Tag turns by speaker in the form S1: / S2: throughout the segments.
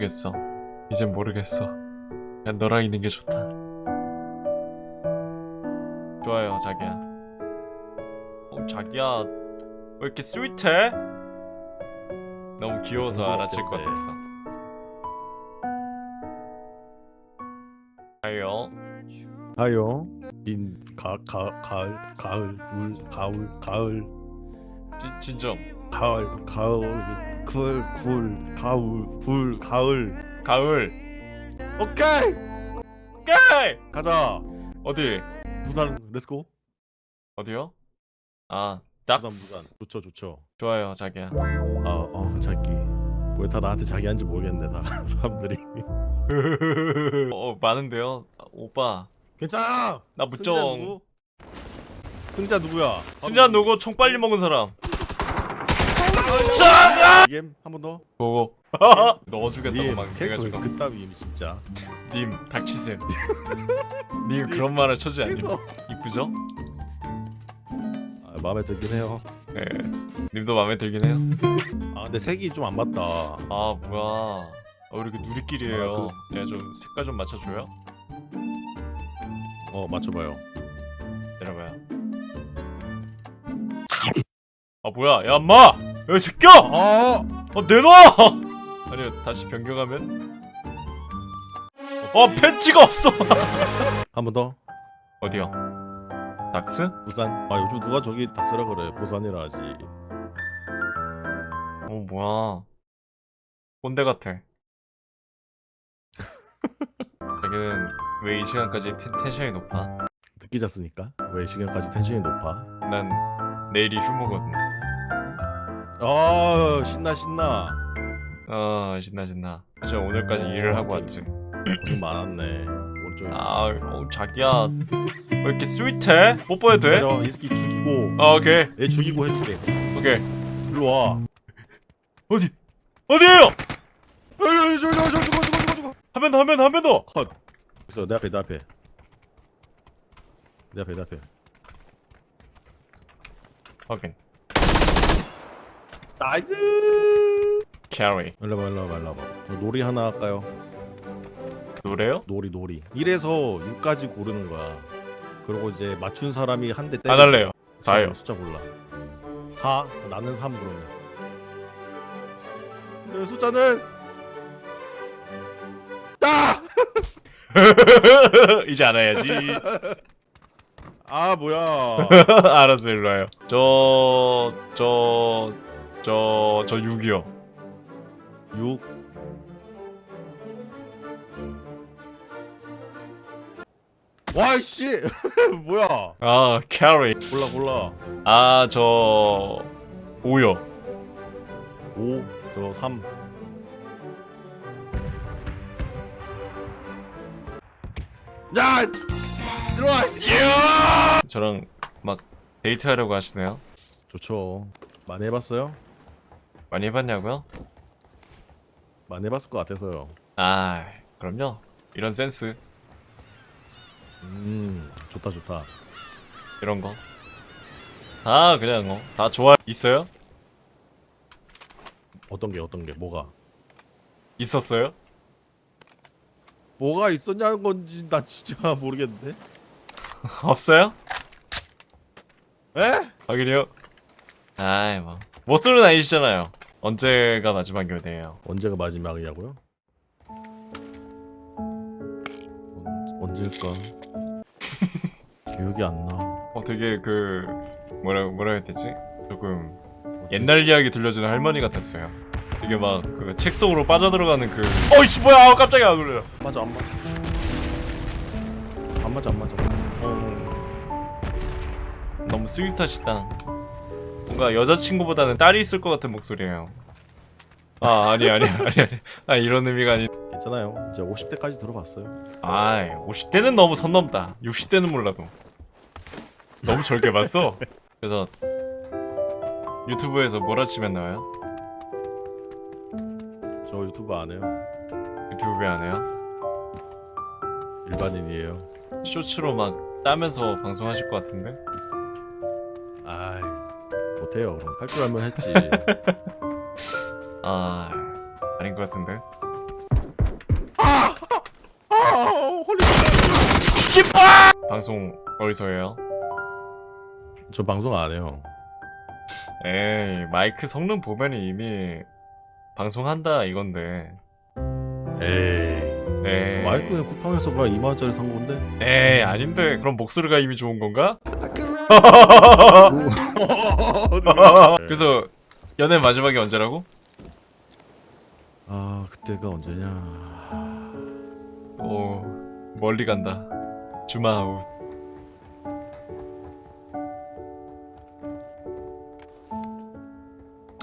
S1: 모르겠어. 이젠 모르겠어. 그냥 너랑 있는 게 좋다. 좋아요, 자기야. 어, 자기야, 왜 이렇게 스윗해? 너무 귀여워서
S2: 좀
S1: 알아챌 것. 같았어. 아요.
S2: 하요 인가 가, 가을 가을 울 가을 가을
S1: 진, 진정.
S2: 가을 가을 굴굴 가을 굴 가을
S1: 가을.
S2: 오케이
S1: 오케이.
S2: 가자
S1: 어디?
S2: 부산 렛츠고
S1: 어디요? 아,
S2: 부산
S1: 닥스.
S2: 부산 좋죠 좋죠
S1: 좋아요, 자기야.
S2: 아어 자기 왜 다 나한테 자기 한지 모르겠네 다 사람들이
S1: 어, 많은데요. 오빠.
S2: 괜찮아
S1: 나
S2: 승자
S1: 무정.
S2: 누구? 승자 누구야
S1: 승자 누구 총 빨리 먹은 사람? 짱아!
S2: 게임 한번 더.
S1: 보고 넣어주겠다고
S2: 님
S1: 막
S2: 캐릭터
S1: 해가지고
S2: 그따위 진짜.
S1: 님 닥치셈 님 그런 말을 쳐지 않님
S2: 계속.
S1: 이쁘죠?
S2: 아, 마음에 들긴 해요.
S1: 예 님도 마음에 들긴 해요
S2: 아 근데 색이 좀 안 맞다.
S1: 아 뭐야 어, 우리 이렇게 누리끼리예요
S2: 아,
S1: 내가 좀 색깔 좀 맞춰줘요
S2: 어 맞춰봐요.
S1: 내려봐요 아 뭐야 야 엄마 야 새끼야 아어 내놔 아니요 다시 변경하면 어 팬티가 없어
S2: 한 번 더.
S1: 어디요? 닥스?
S2: 부산. 아 요즘 누가 저기 닥스라 그래. 부산이라 하지.
S1: 어 뭐야 꼰대 같아 자기는 왜 이 시간까지 텐- 텐션이 높아?
S2: 늦게 잤으니까. 왜 시간까지 텐션이 높아?
S1: 난 내일이 휴무거든
S2: 아 신나 신나.
S1: 아 신나 신나 저 오늘까지 일을 하고 왔지
S2: 고생 많았네.
S1: 아 어, 자기야 왜 이렇게 스윗해? 뽀뽀해도 돼?
S2: 내려 이 새끼 죽이고.
S1: 아 오케이
S2: 얘 죽이고 해줄게.
S1: 오케이
S2: 일로 와.
S1: 어디? 어디에요?
S2: 에이 저기 저기 저기 저기 저기 저기 저기.
S1: 한번 더 한 번 더 한 번 더!
S2: 컷. 있어 내 앞에 내 앞에. 내 앞에 내 앞에.
S1: 확인
S2: 나이스.
S1: 캐리
S2: 일로 와봐 일로 와봐 일로 와봐. 뭐 놀이 하나 할까요?
S1: 노래요?
S2: 놀이 놀이. 1에서 6까지 고르는 거야. 그리고 이제 맞춘 사람이 한 대 때려
S1: 안 할래요. 4요.
S2: 숫자 골라. 4 나는 3 그러면. 그 숫자는? 아!
S1: 이제 안 해야지.
S2: 아 뭐야.
S1: 알았어 일로 와요. 저... 저... 저... 저 6이요.
S2: 6 와이씨. 뭐야?
S1: 아 캐리.
S2: 골라 골라.
S1: 아 저 5요.
S2: 5 저 3 야 들어와 씨.
S1: 저랑 막 데이트하려고 하시네요.
S2: 좋죠. 많이 해봤어요?
S1: 많이 해봤냐고요?
S2: 많이 해봤을 것 같아서요.
S1: 아 그럼요. 이런 센스.
S2: 음 좋다 좋다.
S1: 이런 거아 그냥 뭐다 좋아. 있어요?
S2: 어떤 게 어떤 게? 뭐가?
S1: 있었어요?
S2: 뭐가 있었냐는 건지 난 진짜 모르겠는데.
S1: 없어요?
S2: 에?
S1: 확인이요. 아이 뭐. 못쏠은 아니시잖아요 언제가 마지막 교대예요
S2: 언제가 마지막이냐고요? 언, 언제일까? 기억이 안 나.
S1: 어 되게 그 뭐라 뭐라 해야 되지? 조금 옛날 이야기 들려주는 할머니 같았어요. 이게 막 그 책 속으로 빠져들어가는 그 어이씨 뭐야 아우 깜짝이야 놀래라.
S2: 맞아 안 맞아. 안 맞아 안 맞아.
S1: 어, 너무 스윗하시다. 뭔가 여자친구보다는 딸이 있을 것 같은 목소리예요. 아 아니 아니 아니 아니 아 이런 의미가 아니.
S2: 괜찮아요. 이제 50대까지 들어봤어요.
S1: 아 50대는 너무 선 넘다. 60대는 몰라도 너무 절게 봤어. 그래서 유튜브에서 뭐라 치면 나와요?
S2: 저 유튜브 안 해요.
S1: 유튜브에 안 해요?
S2: 일반인이에요.
S1: 쇼츠로 막 따면서 방송하실 것 같은데?
S2: 못해요. 할 줄 알면 했지.
S1: 아 아닌 것 같은데. 아! 아! 방송 어디서 해요?
S2: 저 방송 안 해요.
S1: 에이 마이크 성능 보면 이미 방송한다 이건데.
S2: 에이.
S1: 에이
S2: 마이크는 쿠팡에서 막 2만 원짜리 산 건데.
S1: 에이 아닌데 그럼 목소리가 이미 좋은 건가? 아, 그래서 연애 마지막이 언제라고?
S2: 아 그때가 언제냐?
S1: 오 멀리 간다 주마 아웃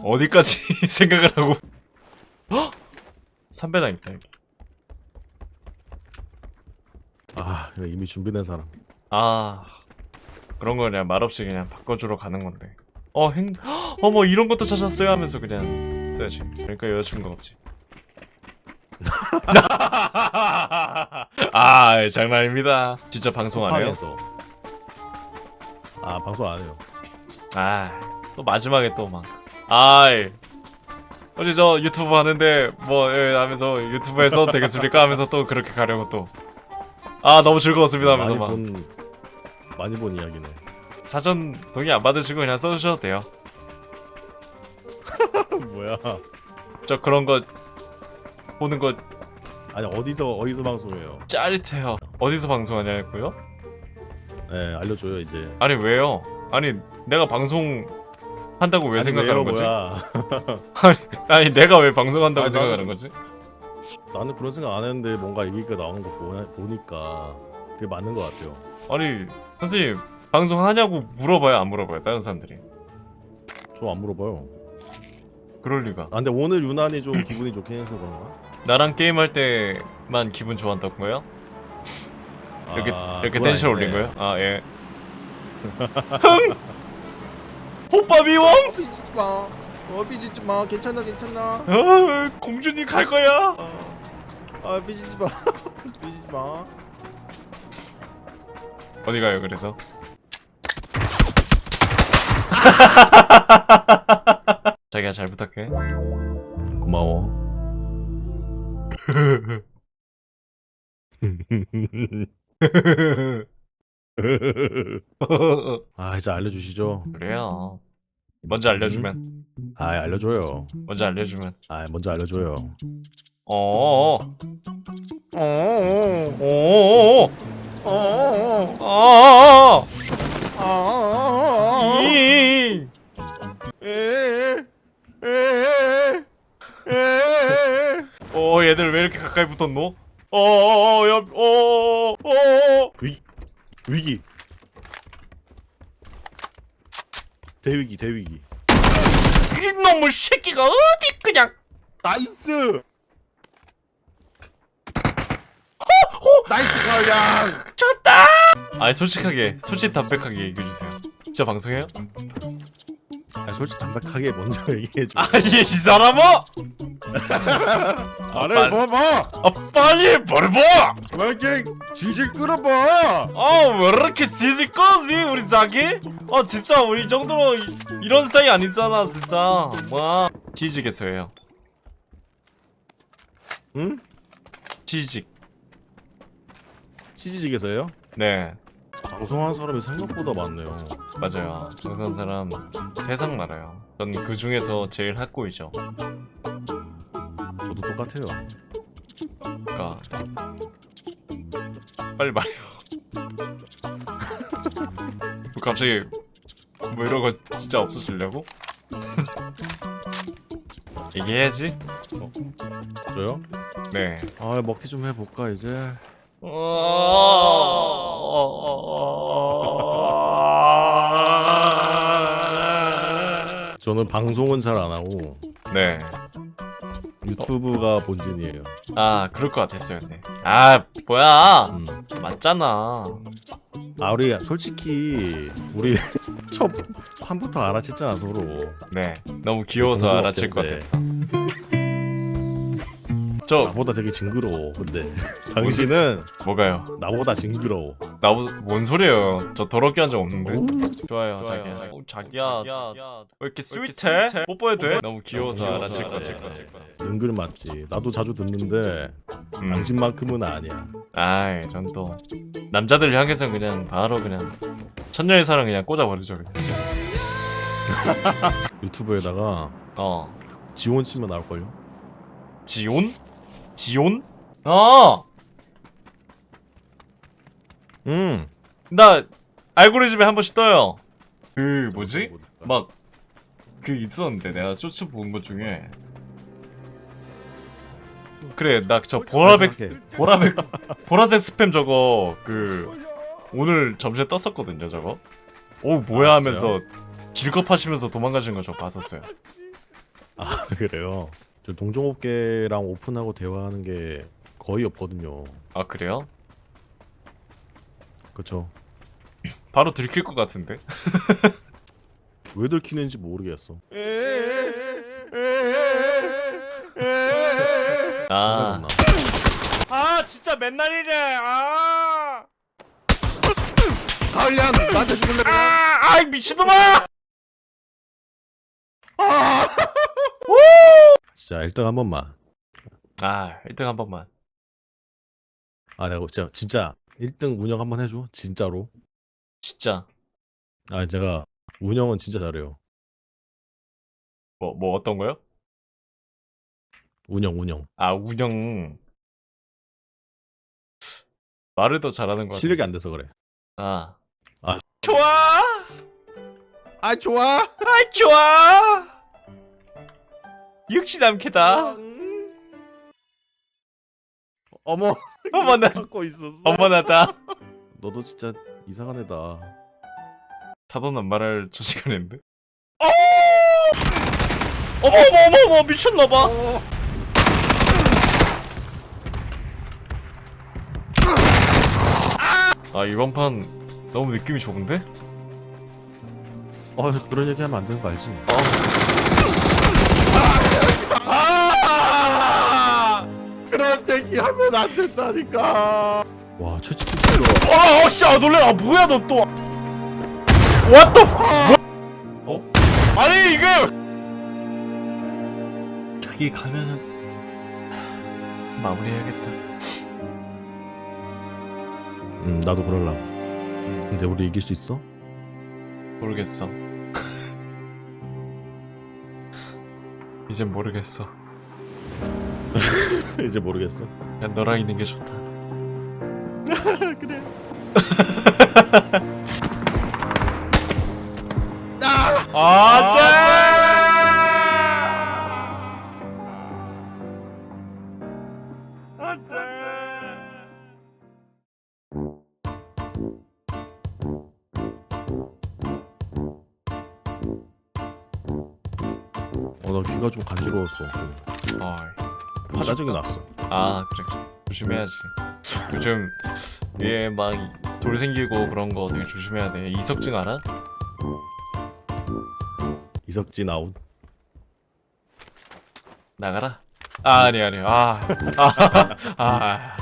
S1: 어디까지 생각을 하고 헉! 삼배당 있다 여기
S2: 아 이거 이미 준비된 사람.
S1: 아 그런 거 그냥 말없이 그냥 바꿔주러 가는 건데 어 행... 헉! 어머 이런 것도 찾았어요 하면서 그냥 써야지 그러니까 여자친구가 없지 아 장난입니다 진짜 방송 안 해요?
S2: 쿠팡에서. 아 방송 안 해요.
S1: 아 또 마지막에 또 막 아이 어제 저 유튜브 하는데 뭐 예, 하면서 유튜브에서 되겠습니까 하면서 또 그렇게 가려고 또 아 너무 즐거웠습니다 하면서
S2: 많이
S1: 막
S2: 본 많이 본 이야기네.
S1: 사전 동의 안 받으시고 그냥 써주셔도 돼요
S2: 뭐야?
S1: 저 그런 거 보는 거
S2: 아니 어디서 어디서 방송해요?
S1: 짜릿해요 어디서 방송하냐고요?
S2: 네 알려줘요 이제.
S1: 아니 왜요? 아니 내가 방송 한다고 왜
S2: 아니,
S1: 생각하는
S2: 왜요,
S1: 거지?
S2: 뭐야?
S1: 아니 내가 왜 방송한다고
S2: 아니,
S1: 생각하는
S2: 나는-
S1: 거지?
S2: 나는 그런 생각 안 했는데 뭔가 얘기가 나오는 거 보니, 보니까 그게 맞는 것 같아요.
S1: 아니 선생님 방송 하냐고 물어봐요 안 물어봐요 다른 사람들이
S2: 저 안 물어봐요.
S1: 그럴 리가
S2: 아 근데 오늘 유난히 좀 기분이 좋긴 해서 그런가?
S1: 나랑 게임할 때만 기분 좋았던 거예요? 이렇게
S2: 아,
S1: 이렇게
S2: 그건
S1: 텐션
S2: 아닌데.
S1: 올린 거예요? 아 예. 흥! 호빠비 왕!
S2: 어, 삐지지 마. 어 삐지지 마. 괜찮아 괜찮아.
S1: 어, 공주님 갈 거야.
S2: 아 삐지지 마. 삐지지 마.
S1: 어디 가요 그래서? 자기야 잘 부탁해.
S2: 고마워. 아 이제 알려주시죠.
S1: 그래요. 먼저 알려주면
S2: 아 알려줘요.
S1: 먼저 알려주면.
S2: 아 먼저 알려줘요.
S1: 어.
S2: 어.
S1: 어.
S2: 어.
S1: 어.
S2: 어.
S1: 이.
S2: 에. 에. 에.
S1: 어 얘들 왜 이렇게 가까이 붙었노? 어어어 야 어어어
S2: 위기. 위기. 대위기 대위기.
S1: 이놈의 새끼가 어디 그냥
S2: 나이스. 나이스 가을양.
S1: 졌다. 아 솔직하게 솔직 담백하게 얘기해 주세요. 진짜 방송해요?
S2: 아, 솔직히 담백하게 먼저 얘기해줘.
S1: 아니 이 사람아!
S2: 아래
S1: 빨리-
S2: 봐봐.
S1: 아 빨리 말해봐!
S2: 왜 이렇게 질질 끌어봐.
S1: 아왜 이렇게 지질 거지 우리 자기? 아 진짜 우리 이 정도로 이, 이런 사이 아니잖아 진짜 와 취직에서예요
S2: 응?
S1: 취직
S2: 치즈 직에서요?
S1: 네
S2: 방송하는 사람이 생각보다 많네요.
S1: 맞아요 방송 사람 세상 많아요 전 그 중에서 제일 학고이죠
S2: 저도 똑같아요.
S1: 그니까 빨리 말해요 뭐 갑자기 뭐 이런 거 진짜 없어지려고? 얘기해야지
S2: 저요?
S1: 네
S2: 아 먹튀 좀 해볼까 이제. 저는 방송은 잘 안 하고
S1: 네.
S2: 유튜브가 본진이에요.
S1: 아, 그럴 것 같았어요. 네. 아, 뭐야?
S2: 음.
S1: 맞잖아.
S2: 아 우리 솔직히 우리 첫 판부터 알아챘잖아 서로.
S1: 네. 너무 귀여워서 알아챌 것. 같았어. 저
S2: 나보다 되게 징그러워. 근데 당신은
S1: 뭐가요?
S2: 나보다 징그러워.
S1: 나보 뭔 소리예요? 저 더럽게 한 적 없는데.
S2: 오,
S1: 좋아요, 자기야. 어, 자기야. 왜 이렇게 스윗해? 뽀뽀해도 돼? 너무 귀여워서 알아챌 것 같아.
S2: 은근 맞지. 나도 자주 듣는데
S1: 음.
S2: 당신만큼은 아니야.
S1: 아이, 전 또 남자들 향해서 그냥 바로 그냥 천년의 사랑 그냥 꽂아버리죠. 그냥.
S2: 유튜브에다가
S1: 어.
S2: 지원 치면 나올걸요?
S1: 지온? 지온? 아!
S2: 응.
S1: 나 알고리즘에 한 번씩 떠요. 그 뭐지? 막 그 있었는데 내가 쇼츠 본 것 중에 그래 나 저 보라색 보라색 보라색 스팸 저거 그 오늘 점심에 떴었거든요 저거. 오 뭐야
S2: 아,
S1: 하면서 질겁하시면서 도망가시는 거 저 봤었어요.
S2: 아 그래요. 저 동종업계랑 오픈하고 대화하는 게 거의 없거든요.
S1: 아 그래요?
S2: 그쵸?
S1: 바로 들킬 것 같은데.
S2: 왜 들키는지 모르겠어.
S1: 아.
S2: 생각나.
S1: 아 진짜 맨날 이래. 아.
S2: 가을양 나한테 죽을래?
S1: 아, 아이 미친놈아!
S2: 진짜 1등 한 번만.
S1: 아, 1등 한 번만.
S2: 아 내가 진짜 진짜 1등 운영 한 번 해줘. 진짜로.
S1: 진짜.
S2: 아 제가 운영은 진짜 잘해요.
S1: 뭐, 뭐 어떤 거요?
S2: 운영 운영.
S1: 아, 운영. 말을 더 잘하는 거 같아.
S2: 실력이 안 돼서 그래.
S1: 아.
S2: 아.
S1: 좋아!
S2: 아 좋아.
S1: 아, 좋아! 역시 남캐다.
S2: 어머
S1: 어머나,
S2: 갖고 있었어.
S1: 어머나다.
S2: 너도 진짜 이상한 애다.
S1: 사돈 안 말할 저 시간인데? 어! 어머, 어머, 어머, 어머, 미쳤나봐. 아, 이번 판 너무 느낌이 좋은데?
S2: 어 그런 얘기 하면 안 되는 거 알지?
S1: 아!
S2: 얘기 하면 안 된다니까. 와 킬러.
S1: 아, 어, 씨, 아, 놀래. 아, 뭐야, 너 또. What the f... 뭐? 어? 아니, 이거! 저기 가면은... 마무리해야겠다.
S2: 음 나도 그럴라. 근데 우리 이길 수 있어?
S1: 모르겠어. 이젠 모르겠어.
S2: 이제 모르겠어.
S1: 그냥 너랑 있는 게 좋다.
S2: 그래.
S1: 안 돼!
S2: 어나 귀가 좀 간지러웠어. 좀
S1: 어이.
S2: 짜증이 났어.
S1: 아 그래 그래 조심해야지 요즘 위에 막 돌 생기고 그런 거 되게 조심해야 돼 이석증 알아?
S2: 이석진 아웃.
S1: 나가라 아 아니 아니 아아 아, 아, 아.